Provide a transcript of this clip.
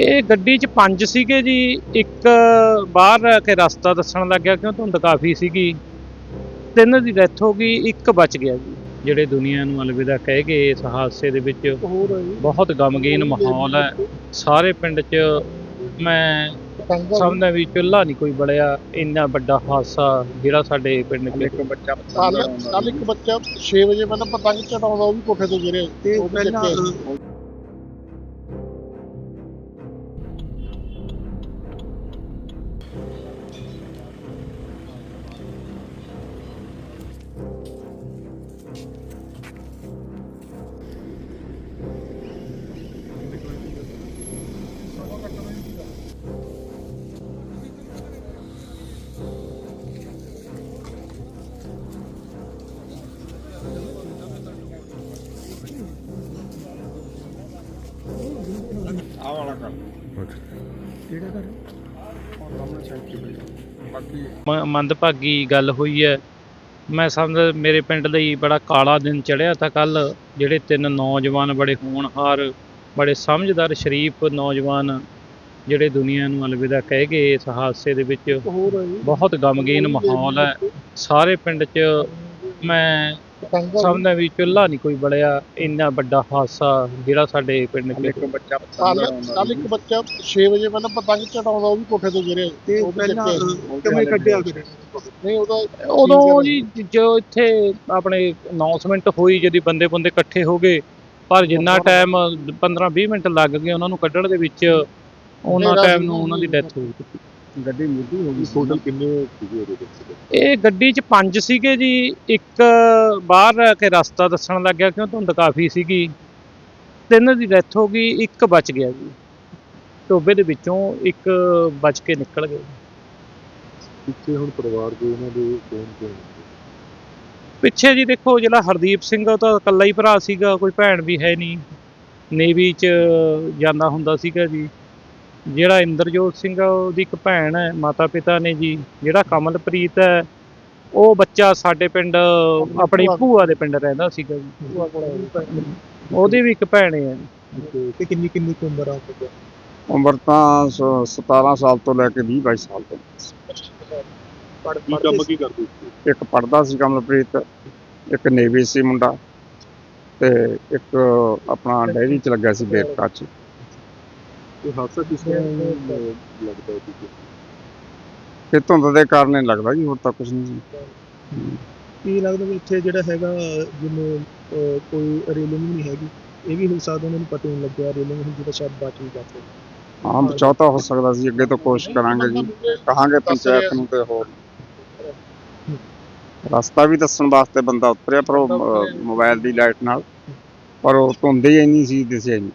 ਇਹ ਗੱਡੀ 'ਚ ਪੰਜ ਸੀਗੇ ਜੀ ਇੱਕ ਬਾਹਰ ਆ ਕੇ ਰਸਤਾ ਦੱਸਣ ਲੱਗਿਆ ਕਿਉਂ ਧੁੰਦ ਕਾਫੀ ਸੀਗੀ। ਤਿੰਨ ਦੀ ਡੈਥ ਹੋ ਗਈ ਇੱਕ ਬਚ ਗਿਆ ਜੀ। ਜਿਹੜੇ ਦੁਨੀਆ ਨੂੰ ਅਲਵਿਦਾ ਕਹਿ ਗਏ ਇਸ ਹਾਦਸੇ ਦੇ ਵਿੱਚ ਬਹੁਤ ਗਮਗੀਨ ਮਾਹੌਲ ਹੈ ਸਾਰੇ ਪਿੰਡ 'ਚ ਮੈਂ ਸਮਝਦਾ ਵੀ ਚੁੱਲ੍ਹਾ ਨਹੀਂ ਕੋਈ ਬੜਿਆ ਇੰਨਾ ਵੱਡਾ ਹਾਦਸਾ ਜਿਹੜਾ ਸਾਡੇ ਪਿੰਡ 'ਚ ਇੱਕ ਬੱਚਾ ਕੱਲ ਇੱਕ ਬੱਚਾ 6 ਵਜੇ ਪਹਿਲਾਂ ਪਤੰਗ ਚੜਾਉਂਦਾ ਉਹ ਵੀ ਕੋਠੇ ਤੋਂ ਗਿਰੇ ਤੇ ਉਹ ਕਿਹੜਾ ਬਾਕੀ ਮ- ਮੰਦਭਾਗੀ ਗੱਲ ਹੋਈ ਹੈ। ਮੈਂ ਸਮਝ, ਮੇਰੇ ਪਿੰਡ ਲਈ ਬੜਾ ਕਾਲਾ ਦਿਨ ਚੜਿਆ ਤਾਂ ਕੱਲ ਜਿਹੜੇ ਤਿੰਨ ਨੌਜਵਾਨ ਬੜੇ ਹੋਣਹਾਰ, ਬੜੇ ਸਮਝਦਾਰ, ਸ਼ਰੀਫ ਨੌਜਵਾਨ ਜਿਹੜੇ ਦੁਨੀਆ ਨੂੰ ਅਲਵਿਦਾ ਕਹਿ ਗਏ, ਇਸ ਹਾਦਸੇ ਦੇ ਵਿੱਚ ਹੋਰ ਬਹੁਤ ਗਮਗੀਨ ਮਾਹੌਲ ਹੈ। ਸਾਰੇ ਪਿੰਡ 'ਚ ਮੈਂ ਸਮਝਦਾ ਵੀ ਚੁੱਲ੍ਹਾ ਨਹੀਂ ਕੋਈ ਬੜਿਆ ਇੰਨਾ ਵੱਡਾ ਹਾਦਸਾ ਜਿਹੜਾ ਸਾਡੇ ਪਿੰਡ 'ਚ ਇੱਕ ਬੱਚਾ ਕੱਲ ਕੱਲ ਇੱਕ ਬੱਚਾ 6 ਵਜੇ ਪਹਿਲਾਂ ਪਤੰਗ ਚੜਾਉਂਦਾ ਉਹ ਵੀ ਕੋਠੇ ਤੋਂ ਗਿਰੇ ਤੇ ਪਹਿਲਾਂ ਕਿਵੇਂ ਕੱਢਿਆ ਫਿਰ ਨਹੀਂ ਉਹਦਾ ਉਦੋਂ ਜੀ ਜੋ ਇੱਥੇ ਆਪਣੇ ਅਨਾਉਂਸਮੈਂਟ ਹੋਈ ਜਦੀ ਬੰਦੇ ਬੰਦੇ ਇਕੱਠੇ ਹੋ ਗਏ ਪਰ ਜਿੰਨਾ ਟਾਈਮ 15-20 ਮਿੰਟ ਲੱਗ ਗਏ ਉਹਨਾਂ ਨੂੰ ਕੱਢਣ ਦੇ ਵਿੱਚ ਉਹਨਾਂ ਟਾਈਮ ਨੂੰ ਉਹਨਾਂ ਦੀ। ਡੈਥ ਹੋ ਗਈ। ਗੱਡੀ ਮੁੱਢੀ ਹੋ ਗਈ ਟੋਟਲ ਕਿੰਨੇ ਸੀਗੇ ਉਹਦੇ ਵਿੱਚ? ਇਹ ਗੱਡੀ 'ਚ ਪੰਜ ਸੀਗੇ ਜੀ ਇੱਕ ਬਾਹਰ ਆ ਕੇ ਰਸਤਾ ਦੱਸਣ ਲੱਗਿਆ ਕਿਉਂ ਧੁੰਦ ਕਾਫੀ ਸੀਗੀ। ਤਿੰਨ ਦੀ ਡੈਥ ਹੋ ਗਈ ਇੱਕ ਬਚ ਗਿਆ ਜੀ। ਟੋਬੇ ਦੇ ਵਿੱਚੋਂ ਇੱਕ ਬਚ ਕੇ ਨਿਕਲ ਗਿਆ ਪਿੱਛੇ ਹੁਣ ਪਰਿਵਾਰ ਦੇ ਉਹਨਾਂ ਦੇ ਕੌਣ ਕੌਣ ਪਿੱਛੇ ਜੀ ਦੇਖੋ ਜਿਹੜਾ ਹਰਦੀਪ ਸਿੰਘ ਉਹ ਤਾਂ ਇਕੱਲਾ ਹੀ ਭਰਾ ਸੀਗਾ ਕੋਈ ਭੈਣ ਵੀ ਹੈ ਨਹੀਂ। ਨੇਵੀ 'ਚ ਜਾਂਦਾ ਹੁੰਦਾ ਸੀਗਾ ਜੀ। ਜਿਹੜਾ ਇੰਦਰਜੋਤ ਸਿੰਘ ਉਹਦੀ ਇੱਕ ਭੈਣ ਹੈ ਮਾਤਾ ਪਿਤਾ ਨੇ ਜੀ। ਜਿਹੜਾ ਕਮਲਪ੍ਰੀਤ ਹੈ ਉਹ ਬੱਚਾ ਸਾਡੇ ਪਿੰਡ ਆਪਣੀ ਭੂਆ। ਦੇ ਪਿੰਡ ਰਹਿੰਦਾ ਸੀਗਾ ਜੀ। ਉਹਦੀ ਵੀ ਇੱਕ ਭੈਣ ਹੈ ਤੇ ਕਿੰਨੀ ਕਿੰਨੀ ਕੁ ਉਮਰ ਆ ਉਹਦੀ? ਉਮਰ ਤਾਂ ਸ- 17 ਸਾਲ ਤੋਂ ਲੈ ਕੇ 20 22 ਸਾਲ ਤੱਕ ਕੀ ਕੰਮ ਕੀ ਕਰਦੇ ਸੀ? ਇੱਕ ਪੜਦਾ ਸੀ ਕਮਲਪ੍ਰੀਤ ਇੱਕ ਨੇਵੀ ਸੀ ਮੁੰਡਾ ਤੇ ਇੱਕ ਆਪਣਾ ਡੈਰੀ ਚ ਲੱਗਿਆ ਸੀ ਬੇਰਕਾ ਚ। ਇਹ ਹਾਦਸਾ ਕਿਸ ਨੂੰ ਲੱਗਦਾ ਸੀ ਇਹ ਧੁੰਦ ਦੇ ਕਾਰਨ ਹੀ ਲੱਗਦਾ ਜੀ ਹੋਰ ਤਾਂ ਕੁਝ ਨਹੀਂ ਸੀ ਕੀ ਲੱਗਦਾ ਵੀ ਇੱਥੇ ਜਿਹੜਾ ਹੈਗਾ ਜਿਵੇਂ ਅਹ, ਕੋਈ ਰੇਲਿੰਗ ਨਹੀਂ ਹੈਗੀ ਇਹ ਵੀ ਹੋ ਸਕਦਾ ਉਹਨਾਂ ਨੂੰ ਪਤਾ ਹੀ ਨਹੀਂ ਲੱਗਿਆ ਰੇਲਿੰਗ ਹੁੰਦੀ ਤਾਂ ਸ਼ਾਇਦ ਵੀ ਜਾਂਦੇ। ਹਾਂ ਬਚਾਅ ਤਾਂ ਹੋ ਸਕਦਾ ਸੀ ਅੱਗੇ ਤੋਂ ਕੋਸ਼ਿਸ਼ ਕਰਾਂਗੇ ਜੀ। ਕਹਾਂਗੇ ਪੰਚਾਇਤ ਨੂੰ ਤੇ ਹੋਰ। ਰਸਤਾ ਵੀ ਦੱਸਣ ਵਾਸਤੇ ਬੰਦਾ ਉਤਰਿਆ ਪਰ ਉਹ ਅਹ, ਮੋਬਾਈਲ ਦੀ ਲਾਈਟ ਨਾਲ। ਪਰ ਉਹ ਧੁੰਦ ਹੀ ਇੰਨੀ ਸੀ ਦਿਸਿਆ ਨਹੀਂ।